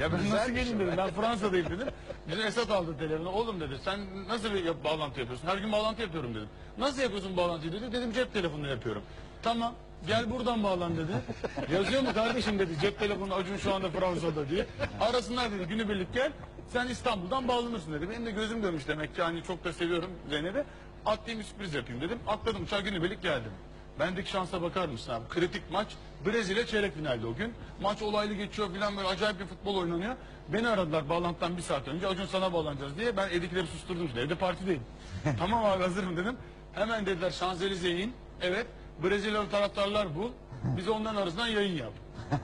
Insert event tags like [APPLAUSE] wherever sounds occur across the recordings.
Ya ben nasıl Güzelmiş geleyim dedim. Ben Fransa'dayım dedim. Bizim Esat aldı telefonu. Oğlum dedi sen nasıl bir yap- bağlantı yapıyorsun? Her gün bağlantı yapıyorum dedim. Nasıl yapıyorsun bağlantıyı dedi. Dedim cep telefonuyla yapıyorum. Tamam. Gel buradan bağlan dedi. [LAUGHS] Yazıyor mu kardeşim dedi. Cep telefonu Acun şu anda Fransa'da diye. Arasınlar dedi günübirlik gel. Sen İstanbul'dan bağlanırsın dedi. Benim de gözüm dönmüş demek ki hani çok da seviyorum Zeynep'i. Atlayayım bir sürpriz yapayım dedim. Atladım uçağa günübirlik geldim. Bendeki şansa bakar mısın abi? Kritik maç. Brezilya çeyrek finalde o gün. Maç olaylı geçiyor filan böyle acayip bir futbol oynanıyor. Beni aradılar bağlantıdan bir saat önce. Acun sana bağlanacağız diye. Ben Edikleri susturdum işte. Evde partideyim. [LAUGHS] tamam abi hazırım dedim. Hemen dediler Şanzelize'ye in. Evet. Brezilyalı taraftarlar bul. Biz onların arasından yayın yap. [LAUGHS]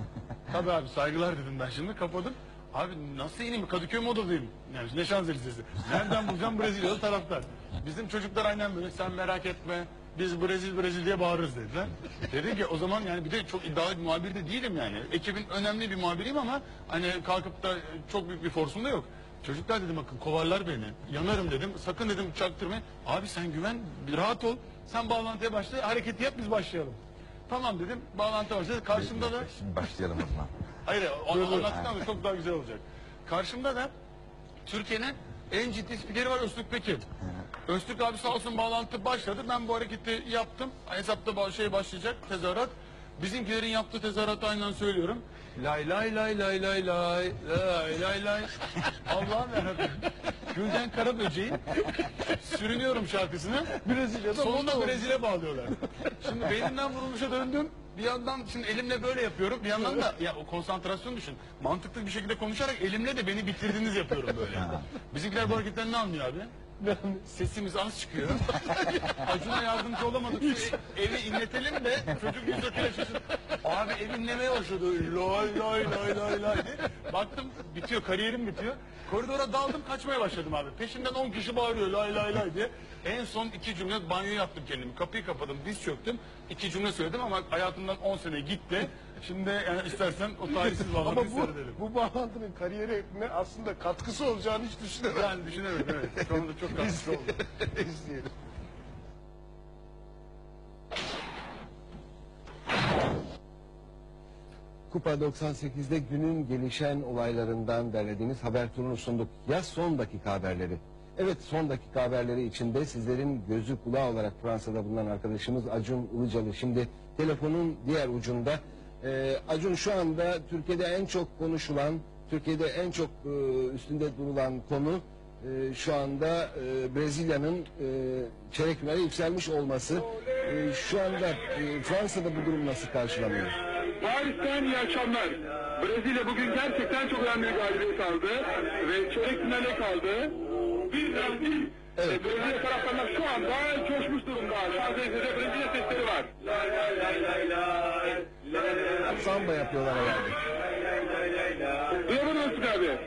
Tabii abi saygılar dedim ben şimdi kapadım. Abi nasıl ineyim Kadıköy modadayım. Yani ne Şanzelize'si. Nereden bulacağım Brezilyalı taraftar. Bizim çocuklar aynen böyle sen merak etme. Biz Brezil Brezil diye bağırırız dediler. Dedim ki o zaman yani bir de çok iddialı bir muhabir de değilim yani. Ekibin önemli bir muhabiriyim ama hani kalkıp da çok büyük bir forsum da yok. Çocuklar dedim bakın kovarlar beni. Yanarım dedim. Sakın dedim çaktırmayın. Abi sen güven bir rahat ol. Sen bağlantıya başla hareketi yap biz başlayalım. Tamam dedim. Bağlantı başladı. Karşımda da Şimdi başlayalım o zaman. Hayır, onu anlattıktan sonra çok daha güzel olacak. Karşımda da Türkiye'nin en ciddi spikeri var Öztürk Pekin. Öztürk abi sağ olsun bağlantı başladı. Ben bu hareketi yaptım. Hesapta şey başlayacak tezahürat. Bizimkilerin yaptığı tezahüratı aynen söylüyorum. Lay lay lay lay lay lay lay lay lay. [LAUGHS] Allah'ım yarabbim. Gülden Karaböceğin sürünüyorum şarkısını. Brezilya'da Sonunda Brezilya bağlıyorlar. Şimdi beynimden vurulmuşa döndüm. Bir yandan şimdi elimle böyle yapıyorum. Bir yandan da ya o konsantrasyon düşün. Mantıklı bir şekilde konuşarak elimle de beni bitirdiniz yapıyorum böyle. Bizimkiler bu hareketten ne anlıyor abi? Sesimiz az çıkıyor. [LAUGHS] Acun'a yardımcı olamadık. Şu evi inletelim de çocuk yüz şaşır. Abi ev inlemeye başladı. Lay lay lay lay lay diye. Baktım bitiyor kariyerim bitiyor. Koridora daldım kaçmaya başladım abi. Peşimden 10 kişi bağırıyor lay lay lay diye. En son iki cümle banyo yaptım kendimi. Kapıyı kapadım diz çöktüm. İki cümle söyledim ama hayatımdan 10 sene gitti. Şimdi yani istersen o tarihsiz Ama bağlantıyı bu, seyredelim. bu bağlantının kariyerine aslında katkısı olacağını hiç düşünemedim. Yani düşünemedim evet. Şu anda çok oldu. [LAUGHS] İzleyelim. Kupa 98'de günün gelişen olaylarından derlediğimiz haber turunu sunduk. Ya son dakika haberleri. Evet son dakika haberleri içinde sizlerin gözü kulağı olarak Fransa'da bulunan arkadaşımız Acun Ilıcalı. Şimdi telefonun diğer ucunda. Ee, Acun şu anda Türkiye'de en çok konuşulan, Türkiye'de en çok e, üstünde durulan konu e, şu anda e, Brezilya'nın e, çeyrek finale yükselmiş olması. E, şu anda e, Fransa'da bu durum nasıl karşılanıyor? Paris'ten iyi akşamlar. Brezilya bugün gerçekten çok önemli bir galibiyet aldı ve çeyrek finale kaldı. Evet. E, Brezilya taraftarlar şu anda coşmuş durumda. Şanzelize'de Brezilya sesleri var. Samba yapıyorlar herhalde. Duyabiliyor musun abi?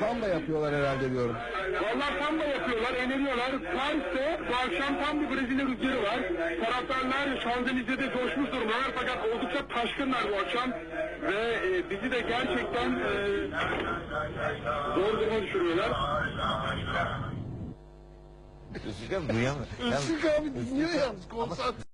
Samba yapıyorlar herhalde diyorum. Vallahi samba yapıyorlar, eğleniyorlar. Paris'te bu akşam tam bir Brezilya rüzgarı var. Taraftarlar Şanzelize'de coşmuş durumdalar fakat oldukça taşkınlar bu akşam. Ve e, bizi de gerçekten e, zor duruma düşürüyorlar. Üzülüyorum duyamıyorum. Yalnız- Öztürk abi dinliyor yalnız konsantre.